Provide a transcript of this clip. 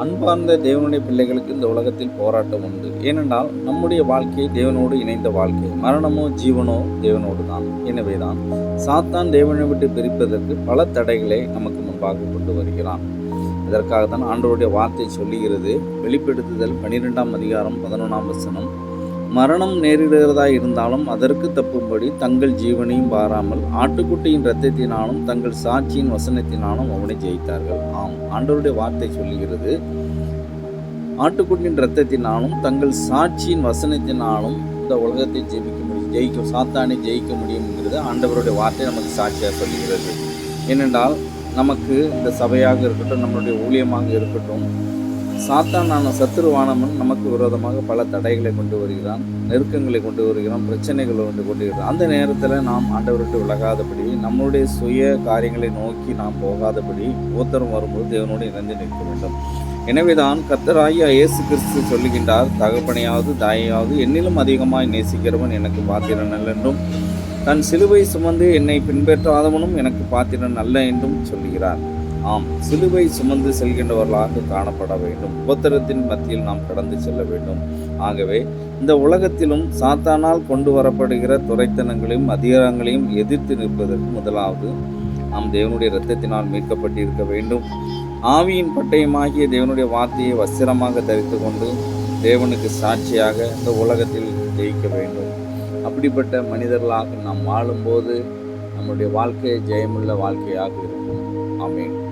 அன்பார்ந்த தேவனுடைய பிள்ளைகளுக்கு இந்த உலகத்தில் போராட்டம் உண்டு. ஏனென்றால் நம்முடைய வாழ்க்கை தேவனோடு இணைந்த வாழ்க்கை. மரணமோ ஜீவனோ தேவனோடு தான் எனவே தான் சாத்தான் தேவனை விட்டு பிரிப்பதற்கு பல தடைகளை நமக்கு முன்பாக கொண்டு வருகிறான். இதற்காக தான் ஆண்டவருடைய வார்த்தை சொல்லுகிறது. வெளிப்படுத்துதல் பனிரெண்டாம் அதிகாரம் பதினொன்றாம் வசனம். மரணம் நேரிடுகிறதா இருந்தாலும் அதற்கு தப்பும்படி தங்கள் ஜீவனையும் பாராமல் ஆட்டுக்குட்டியின் இரத்தத்தினாலும் தங்கள் சாட்சியின் வசனத்தினாலும் அவனை ஜெயித்தார்கள். ஆம் ஆண்டவருடைய வார்த்தை சொல்லுகிறது ஆட்டுக்குட்டியின் இரத்தத்தினாலும் தங்கள் சாட்சியின் வசனத்தினாலும் இந்த உலகத்தை ஜெயிக்க முடியும் ஜெயிக்க சாத்தானை ஜெயிக்க முடியுங்கிறது ஆண்டவருடைய வார்த்தை நமக்கு சாட்சியாக சொல்லுகிறது. ஏனென்றால் நமக்கு இந்த சபையாக இருக்கட்டும் நம்மளுடைய ஊழியமாக இருக்கட்டும் சாத்தானான சத்துருவானவன் நமக்கு விரோதமாக பல தடைகளை கொண்டு வருகிறான் நெருக்கங்களை கொண்டு வருகிறான் பிரச்சனைகளை கொண்டு கொண்டு வருகிறான். அந்த நேரத்தில் நாம் ஆண்டவர்கிட்ட விலகாதபடி நம்மளுடைய சுய காரியங்களை நோக்கி நாம் போகாதபடி உத்தரம் வரும்போது தேவனோடு இணைந்து நிற்க வேண்டும். எனவேதான் கத்தராயா இயேசு கிறிஸ்து சொல்லுகின்றார் தகப்பனையாவது தாயையாவது என்னிலும் அதிகமாய் நேசிக்கிறவன் எனக்கு பாத்திரன் அல்ல என்றும் தன் சிலுவை சுமந்து என்னை பின்பற்றாதவனும் எனக்கு பாத்திரன் அல்ல என்றும் சொல்லுகிறார். ஆம் சிலுவை சுமந்து செல்கின்றவர்களாக காணப்பட வேண்டும். உபத்திரத்தின் மத்தியில் நாம் கடந்து செல்ல வேண்டும். ஆகவே இந்த உலகத்திலும் சாத்தானால் கொண்டு வரப்படுகிற துரைத்தனங்களையும் அதிகாரங்களையும் எதிர்த்து நிற்பதற்கு முதலாவது நாம் தேவனுடைய இரத்தத்தினால் மீட்கப்பட்டிருக்க வேண்டும். ஆவியின் பட்டயமாகிய தேவனுடைய வார்த்தையை வஸ்திரமாக தரித்து கொண்டு தேவனுக்கு சாட்சியாக இந்த உலகத்தில் ஜெயிக்க வேண்டும். அப்படிப்பட்ட மனிதர்களாக நாம் வாழும்போது நம்முடைய வாழ்க்கை ஜெயமுள்ள வாழ்க்கையாக இருக்கும். ஆமேன்.